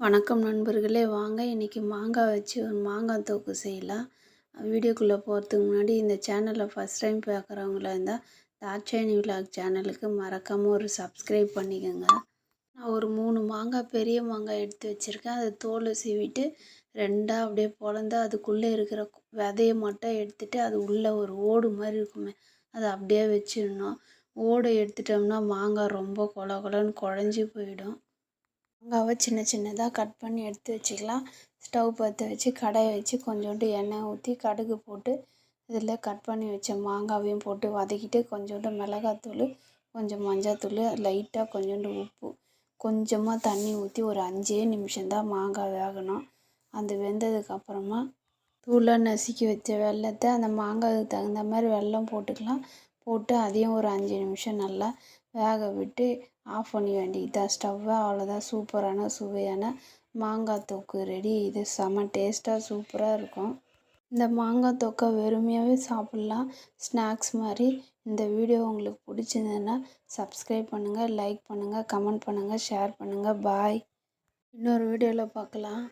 வணக்கம் நண்பர்களே. வாங்க இன்றைக்கி மாங்காய் வச்சு ஒரு மாங்காய் தொக்கு செய்யலாம். வீடியோக்குள்ளே போகிறதுக்கு முன்னாடி இந்த சேனலை ஃபஸ்ட் டைம் பார்க்குறவங்களா இருந்தால் தாட்சாயணி விலாக் சேனலுக்கு மறக்காமல் ஒரு சப்ஸ்கிரைப் பண்ணிக்கோங்க. நான் ஒரு மூணு மாங்காய் பெரிய மாங்காய் எடுத்து வச்சுருக்கேன். அதை தோலை சீவிட்டு ரெண்டாக அப்படியே பொளந்து அதுக்குள்ளே இருக்கிற விதையை மட்டும் எடுத்துகிட்டு அது உள்ளே ஒரு ஓடு மாதிரி இருக்குமே அதை அப்படியே வச்சிடணும். ஓடை எடுத்துட்டோம்னா மாங்காய் ரொம்ப கொல கொலன்னு குழஞ்சி போயிடும். மாங்காவை சின்ன சின்னதாக கட் பண்ணி எடுத்து வச்சுக்கலாம். ஸ்டவ் பற்ற வச்சு கடாயை வச்சு கொஞ்சோண்டு எண்ணெய் ஊற்றி கடுகு போட்டு இதில் கட் பண்ணி வச்ச மாங்காவையும் போட்டு வதக்கிட்டு கொஞ்சோண்டு மிளகாத்தூள் கொஞ்சம் மஞ்சள்தூள் லைட்டாக கொஞ்சோண்டு உப்பு. கொஞ்சமாக தண்ணி ஊற்றி ஒரு அஞ்சே நிமிஷம்தான் மாங்காய் வேகணும். அந்த வெந்ததுக்கப்புறமா தூளாக நசுக்கி வச்ச வெள்ளத்தை அந்த மாங்காய்க்கு தகுந்த மாதிரி வெல்லம் போட்டுக்கலாம். போட்டு அதையும் ஒரு அஞ்சு நிமிஷம் நல்லா வேக விட்டு ஆஃப் பண்ணி வேண்டியது தான். ஸ்டவ்வை அவ்வளோதான் சூப்பரான சுவையான மாங்காய் தொக்கு ரெடி இது செம்ம டேஸ்ட்டாக சூப்பராக இருக்கும். இந்த மாங்காய் தொக்கை வெறுமையாகவே சாப்பிட்லாம். ஸ்நாக்ஸ் மாதிரி இந்த வீடியோ உங்களுக்கு பிடிச்சிருந்ததுன்னா சப்ஸ்கிரைப் பண்ணுங்கள் லைக் பண்ணுங்கள் கமெண்ட் பண்ணுங்கள் ஷேர் பண்ணுங்கள் பாய் இன்னொரு வீடியோவில் பார்க்கலாம்.